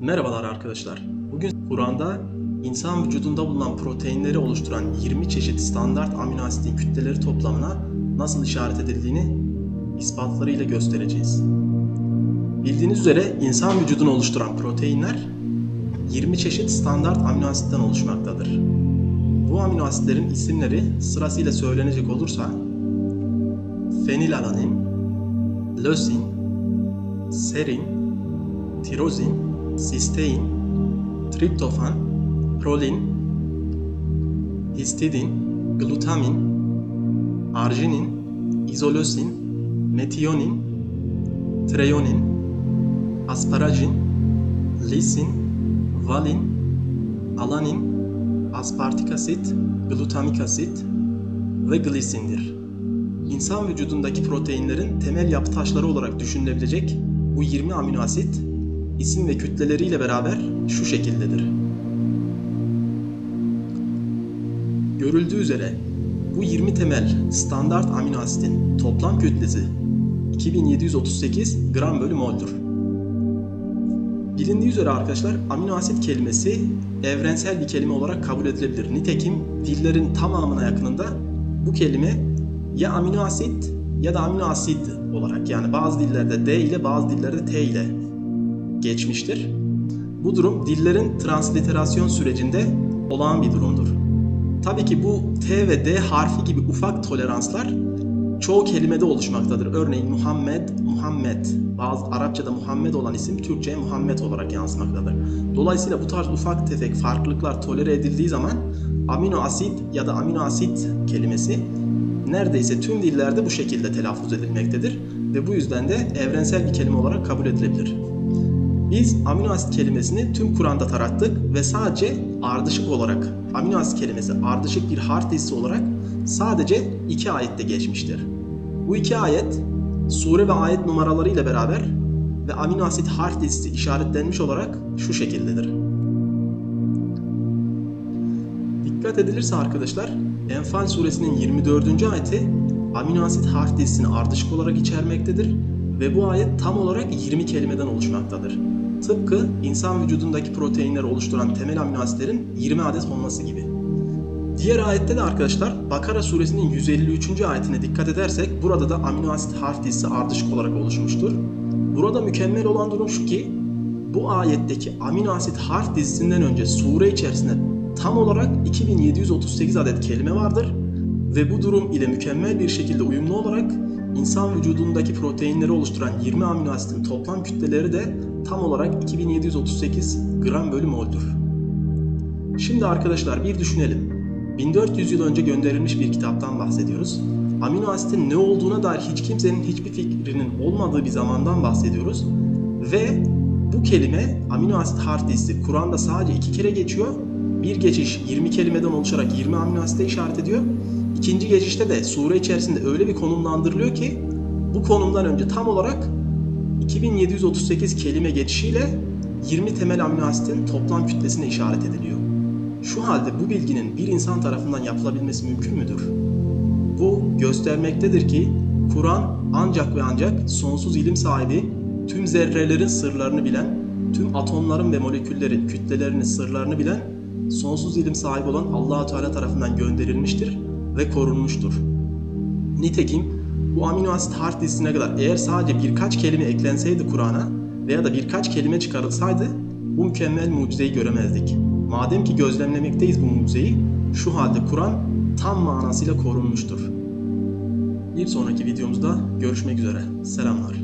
Merhabalar arkadaşlar. Bugün Kur'an'da insan vücudunda bulunan proteinleri oluşturan 20 çeşit standart amino asitin kütleleri toplamına nasıl işaret edildiğini ispatlarıyla göstereceğiz. Bildiğiniz üzere insan vücudunu oluşturan proteinler 20 çeşit standart amino asitten oluşmaktadır. Bu amino asitlerin isimleri sırasıyla söylenecek olursa fenilalanin, lösin, serin, tirozin, sistein, triptofan, prolin, histidin, glutamin, arginin, izolösin, metionin, treonin, asparagin, lisin, valin, alanin, aspartik asit, glutamik asit ve glisindir. İnsan vücudundaki proteinlerin temel yapı taşları olarak düşünülebilecek bu 20 amino asit isim ve kütleleriyle beraber şu şekildedir. Görüldüğü üzere bu 20 temel standart amino asitin toplam kütlesi 2738 gram bölü mol'dur. Bilindiği üzere arkadaşlar amino asit kelimesi evrensel bir kelime olarak kabul edilebilir. Nitekim dillerin tamamına yakınında bu kelime ya amino asit ya da amino asit olarak yani bazı dillerde D ile bazı dillerde T ile geçmiştir. Bu durum dillerin transliterasyon sürecinde olağan bir durumdur. Tabii ki bu T ve D harfi gibi ufak toleranslar çoğu kelimede oluşmaktadır. Örneğin Muhammed, Muhammed. Bazı Arapçada Muhammed olan isim Türkçe'ye Muhammed olarak yansımaktadır. Dolayısıyla bu tarz ufak tefek farklılıklar tolere edildiği zaman amino asit ya da amino asit kelimesi neredeyse tüm dillerde bu şekilde telaffuz edilmektedir ve bu yüzden de evrensel bir kelime olarak kabul edilebilir. Biz amino asit kelimesini tüm Kur'an'da tarattık ve sadece ardışık olarak amino asit kelimesi ardışık bir harf dizisi olarak sadece iki ayette geçmiştir. Bu iki ayet sure ve ayet numaraları ile beraber ve amino asit harf dizisi işaretlenmiş olarak şu şekildedir. Dikkat edilirse arkadaşlar Enfal suresinin 24. ayeti amino asit harf dizisini ardışık olarak içermektedir ve bu ayet tam olarak 20 kelimeden oluşmaktadır. Tıpkı insan vücudundaki proteinleri oluşturan temel amino asitlerin 20 adet olması gibi. Diğer ayette de arkadaşlar Bakara suresinin 153. ayetine dikkat edersek burada da amino asit harf dizisi ardışık olarak oluşmuştur. Burada mükemmel olan durum şu ki bu ayetteki amino asit harf dizisinden önce sure içerisinde tam olarak 2738 adet kelime vardır ve bu durum ile mükemmel bir şekilde uyumlu olarak insan vücudundaki proteinleri oluşturan 20 amino asitin toplam kütleleri de tam olarak 2738 gram bölü mol'dur. Şimdi arkadaşlar bir düşünelim. 1400 yıl önce gönderilmiş bir kitaptan bahsediyoruz. Amino asitin ne olduğuna dair hiç kimsenin hiçbir fikrinin olmadığı bir zamandan bahsediyoruz. Ve bu kelime amino asit harf dizisi Kur'an'da sadece iki kere geçiyor. Bir geçiş 20 kelimeden oluşarak 20 amino asite işaret ediyor. İkinci geçişte de sure içerisinde öyle bir konumlandırılıyor ki bu konumdan önce tam olarak 2738 kelime geçişiyle 20 temel amino asitin toplam kütlesine işaret ediliyor. Şu halde bu bilginin bir insan tarafından yapılabilmesi mümkün müdür? Bu göstermektedir ki Kur'an ancak ve ancak sonsuz ilim sahibi, tüm zerrelerin sırlarını bilen, tüm atomların ve moleküllerin kütlelerini, sırlarını bilen, sonsuz ilim sahibi olan Allahu Teala tarafından gönderilmiştir ve korunmuştur. Nitekim bu amino asit harf dizisine kadar eğer sadece birkaç kelime eklenseydi Kur'an'a veya da birkaç kelime çıkarılsaydı bu mükemmel mucizeyi göremezdik. Madem ki gözlemlemekteyiz bu mucizeyi, şu halde Kur'an tam manasıyla korunmuştur. Bir sonraki videomuzda görüşmek üzere. Selamlar.